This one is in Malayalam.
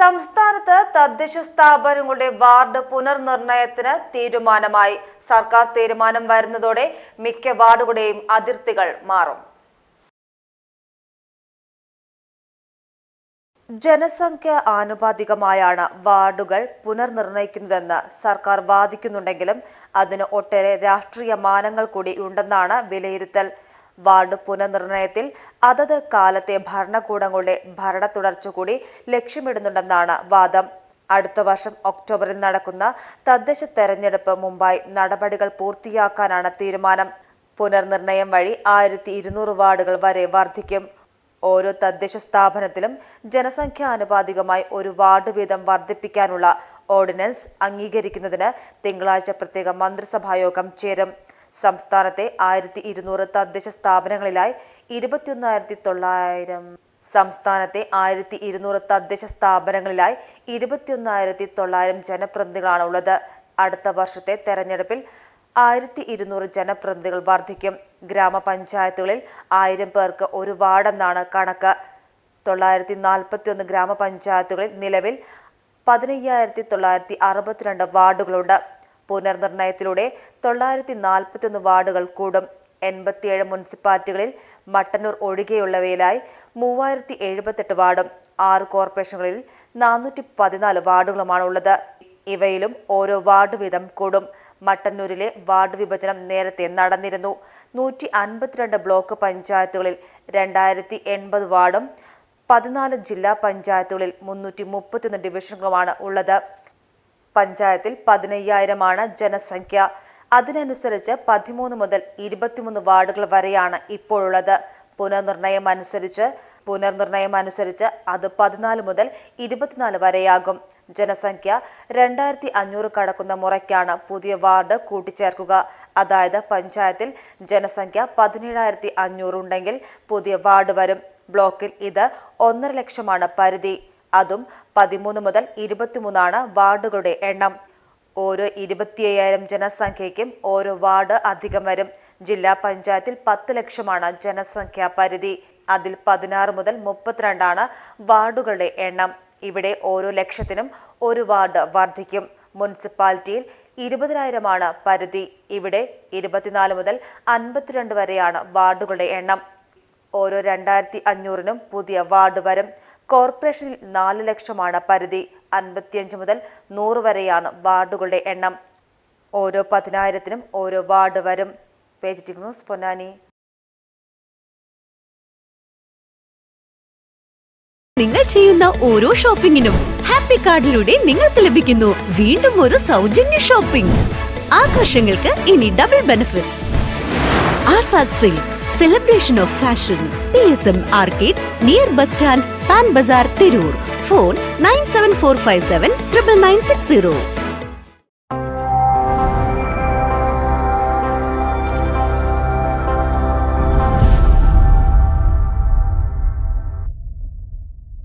സംസ്ഥാനത്ത് തദ്ദേശ സ്ഥാപനങ്ങളുടെ വാർഡ് പുനർനിർണയത്തിന് തീരുമാനമായി. സർക്കാർ തീരുമാനം വരുന്നതോടെ മിക്ക വാർഡുകളുടെയും അതിർത്തികൾ മാറും. ജനസംഖ്യ ആനുപാതികമായാണ് വാർഡുകൾ പുനർനിർണയിക്കുന്നതെന്ന് സർക്കാർ വാദിക്കുന്നുണ്ടെങ്കിലും അതിന് ഒട്ടേറെ രാഷ്ട്രീയ മാനങ്ങൾ കൂടി ഉണ്ടെന്നാണ് വിലയിരുത്തൽ. വാർഡ് പുനർനിർണയത്തിൽ അതത് കാലത്തെ ഭരണകൂടങ്ങളുടെ ഭരണ തുടർച്ച കൂടി ലക്ഷ്യമിടുന്നുണ്ടെന്നാണ് വാദം. അടുത്ത വർഷം ഒക്ടോബറിൽ നടക്കുന്ന തദ്ദേശ തെരഞ്ഞെടുപ്പ് മുമ്പായി നടപടികൾ പൂർത്തിയാക്കാനാണ് തീരുമാനം. പുനർനിർണയം വഴി ആയിരത്തി ഇരുന്നൂറ് വാർഡുകൾ വരെ വർദ്ധിക്കും ഓരോ തദ്ദേശ സ്ഥാപനത്തിലും ജനസംഖ്യാനുപാതികമായി ഒരു വാർഡ് വീതം വർദ്ധിപ്പിക്കാനുള്ള ഓർഡിനൻസ് അംഗീകരിക്കുന്നതിന് തിങ്കളാഴ്ച പ്രത്യേക മന്ത്രിസഭായോഗം ചേരും. സംസ്ഥാനത്തെ ആയിരത്തി ഇരുന്നൂറ് തദ്ദേശ സ്ഥാപനങ്ങളിലായി ഇരുപത്തിയൊന്നായിരത്തി തൊള്ളായിരം സംസ്ഥാനത്തെ ആയിരത്തി ഇരുന്നൂറ് തദ്ദേശ സ്ഥാപനങ്ങളിലായി ഇരുപത്തിയൊന്നായിരത്തി തൊള്ളായിരം ജനപ്രതിനിധികളാണ് ഉള്ളത് അടുത്ത വർഷത്തെ തെരഞ്ഞെടുപ്പിൽ ആയിരത്തി ഇരുന്നൂറ് ജനപ്രതിനിധികൾ വർദ്ധിക്കും ഗ്രാമപഞ്ചായത്തുകളിൽ ആയിരം പേർക്ക് ഒരു വാർഡെന്നാണ് കണക്ക്. തൊള്ളായിരത്തി നാൽപ്പത്തി ഒന്ന് ഗ്രാമപഞ്ചായത്തുകളിൽ നിലവിൽ പതിനയ്യായിരത്തി തൊള്ളായിരത്തി അറുപത്തിരണ്ട് വാർഡുകളുണ്ട്. പുനർനിർണയത്തിലൂടെ തൊള്ളായിരത്തി നാൽപ്പത്തിയൊന്ന് വാർഡുകൾ കൂടും. എൺപത്തിയേഴ് മുനിസിപ്പാലിറ്റികളിൽ മട്ടന്നൂർ ഒഴികെയുള്ളവയിലായി മൂവായിരത്തി എഴുപത്തെട്ട് വാർഡും. ആറ് കോർപ്പറേഷനുകളിൽ നാനൂറ്റി പതിനാല് വാർഡുകളുമാണ് ഉള്ളത്. ഇവയിലും ഓരോ വാർഡ് വീതം കൂടും. മട്ടന്നൂരിലെ വാർഡ് വിഭജനം നേരത്തെ നടന്നിരുന്നു. നൂറ്റി അൻപത്തിരണ്ട് ബ്ലോക്ക് പഞ്ചായത്തുകളിൽ രണ്ടായിരത്തി എൺപത് വാർഡും പതിനാല് ജില്ലാ പഞ്ചായത്തുകളിൽ മുന്നൂറ്റി മുപ്പത്തിയൊന്ന് ഡിവിഷനുകളുമാണ് ഉള്ളത്. പഞ്ചായത്തിൽ പതിനയ്യായിരമാണ് ജനസംഖ്യ. അതിനനുസരിച്ച് പതിമൂന്ന് മുതൽ ഇരുപത്തിമൂന്ന് വാർഡുകൾ വരെയാണ് ഇപ്പോഴുള്ളത്. പുനർനിർണയം അനുസരിച്ച് പുനർനിർണയം അനുസരിച്ച് അത് പതിനാല് മുതൽ ഇരുപത്തിനാല് വരെയാകും. ജനസംഖ്യ രണ്ടായിരത്തി അഞ്ഞൂറ് കടക്കുന്ന മുറയ്ക്കാണ് പുതിയ വാർഡ് കൂട്ടിച്ചേർക്കുക. അതായത് പഞ്ചായത്തിൽ ജനസംഖ്യ പതിനേഴായിരത്തി അഞ്ഞൂറ് ഉണ്ടെങ്കിൽ പുതിയ വാർഡ് വരും. ബ്ലോക്കിൽ ഇത് ഒന്നര ലക്ഷമാണ് പരിധി. അതും പതിമൂന്ന് മുതൽ ഇരുപത്തിമൂന്നാണ് വാർഡുകളുടെ എണ്ണം. ഓരോ ഇരുപത്തിയ്യായിരം ജനസംഖ്യയ്ക്കും ഓരോ വാർഡ് അധികം വരും. ജില്ലാ പഞ്ചായത്തിൽ പത്ത് ലക്ഷമാണ് ജനസംഖ്യാ പരിധി. അതിൽ പതിനാറ് മുതൽ മുപ്പത്തിരണ്ടാണ് വാർഡുകളുടെ എണ്ണം. ഇവിടെ ഓരോ ലക്ഷത്തിനും ഒരു വാർഡ് വർദ്ധിക്കും. മുനിസിപ്പാലിറ്റിയിൽ ഇരുപതിനായിരമാണ് പരിധി. ഇവിടെ ഇരുപത്തിനാല് മുതൽ അൻപത്തിരണ്ട് വരെയാണ് വാർഡുകളുടെ എണ്ണം. ഓരോ രണ്ടായിരത്തി അഞ്ഞൂറിനും പുതിയ വാർഡ് വരും. കോർപ്പറേഷനിൽ നാല് ലക്ഷമാണ് പരിധി. അൻപത്തിയഞ്ച് മുതൽ നൂറ് വരെയാണ് വാർഡുകളുടെ എണ്ണം. ഓരോ പതിനായിരത്തിനും ഓരോ വാർഡ് വരും. Page news Ponnani. നിങ്ങൾ ചെയ്യുന്ന ഓരോ ഷോപ്പിംഗിനും ഹാപ്പി കാർഡിലൂടെ നിങ്ങൾക്ക് ലഭിക്കുന്നു വീണ്ടും ഒരു സൗജന്യ ഷോപ്പിംഗ്. ആഘോഷങ്ങൾക്ക് ഇനി double benefit Azad sales celebration of fashion P S M arcade near bus stand Pan Bazar Tirur phone nine seven four five seven triple nine six zero